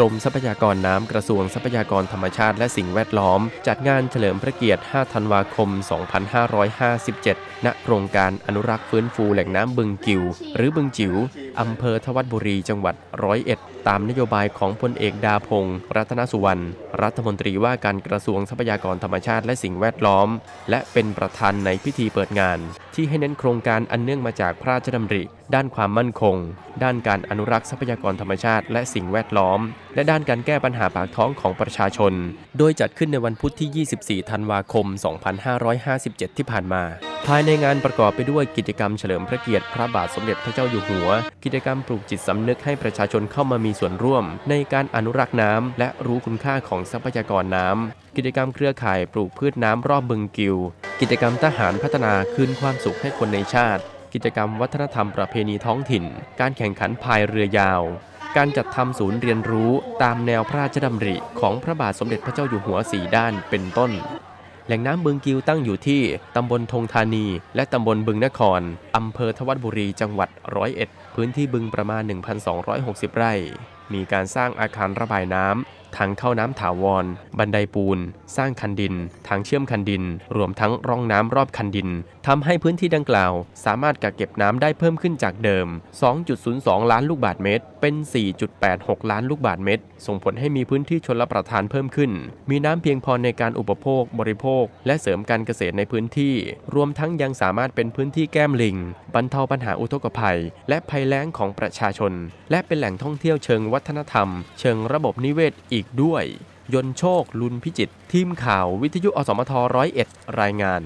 กรมทรัพยากรน้ำกระทรวงทรัพยากรธรรมชาติและสิ่งแวดล้อม จัดงานเฉลิมพระเกียรติ 5 ธันวาคม 2557 ณ โครงการอนุรักษ์ฟื้นฟูแหล่งน้ำบึงกิว หรือบึงจิ๋วอำเภอทวัดบุรีจังหวัดร้อยเอ็ดตามนโยบายของพลเอกดาพงศ์รัตนสุวรรณ รัฐมนตรีว่าการกระทรวงทรัพยากรธรรมชาติและสิ่งแวดล้อม และเป็นประธานในพิธีเปิดงาน ที่ให้เน้นโครงการอันเนื่องมาจากพระราชดำริ ด้านความมั่นคง ด้านการอนุรักษ์ทรัพยากรธรรมชาติและสิ่งแวดล้อม และด้านการแก้ปัญหาปากท้องของประชาชน โดยจัดขึ้นในวันพุธที่ 24 ธันวาคม 2557 ที่ผ่านมาภายในงานประกอบไปด้วยกิจกรรมเฉลิมพระเกียรติพระบาทสมเด็จพระเจ้าอยู่หัว กิจกรรมปลูกจิตสำนึกให้ประชาชนเข้ามามีีส่วนร่วมในการอนุรักษ์น้ำและรู้คุณค่าของทรัพยากรน้ำ กิจกรรมเครือข่ายปลูกพืชน้ำรอบบึงกิว กิจกรรมทหารพัฒนาคืนความสุขให้คนในชาติ กิจกรรมวัฒนธรรมประเพณีท้องถิ่น การแข่งขันพายเรือยาว การจัดทำศูนย์เรียนรู้ตามแนวพระราชดำริของพระบาทสมเด็จพระเจ้าอยู่หัวสีด้านเป็นต้นแหล่งน้ำบึงกิวตั้งอยู่ที่ ตำบลธงธานี และตำบลบึงนคร อำเภอทวัดบุรี จังหวัดร้อยเอ็ด พื้นที่บึงประมาณ 1,260 ไร่ มีการสร้างอาคารระบายน้ำทางเข้าน้ำถาวร บันไดปูน สร้างคันดิน ทางเชื่อมคันดิน รวมทั้งร่องน้ำรอบคันดินทำให้พื้นที่ดังกล่าว สามารถกักเก็บน้ำได้เพิ่มขึ้นจากเดิม 2.02 ล้านลูกบาศก์เมตร เป็น 4.86 ล้านลูกบาศก์เมตร ส่งผลให้มีพื้นที่ชลประทานเพิ่มขึ้น มีน้ำเพียงพอในการอุปโภค บริโภค และเสริมการเกษตรในพื้นที่ รวมทั้งยังสามารถเป็นพื้นที่แก้มลิง บรรเทาปัญหาอุทกภัย และภัยแล้งของประชาชน และเป็นแหล่งท่องเที่ยวเชิงวััฒนธรรม เชิงระบบนิเวศอีกด้วย ยนโชคลุนพิจิตรทีมข่าววิทยุอสมทร้อยเอ็ดรายงาน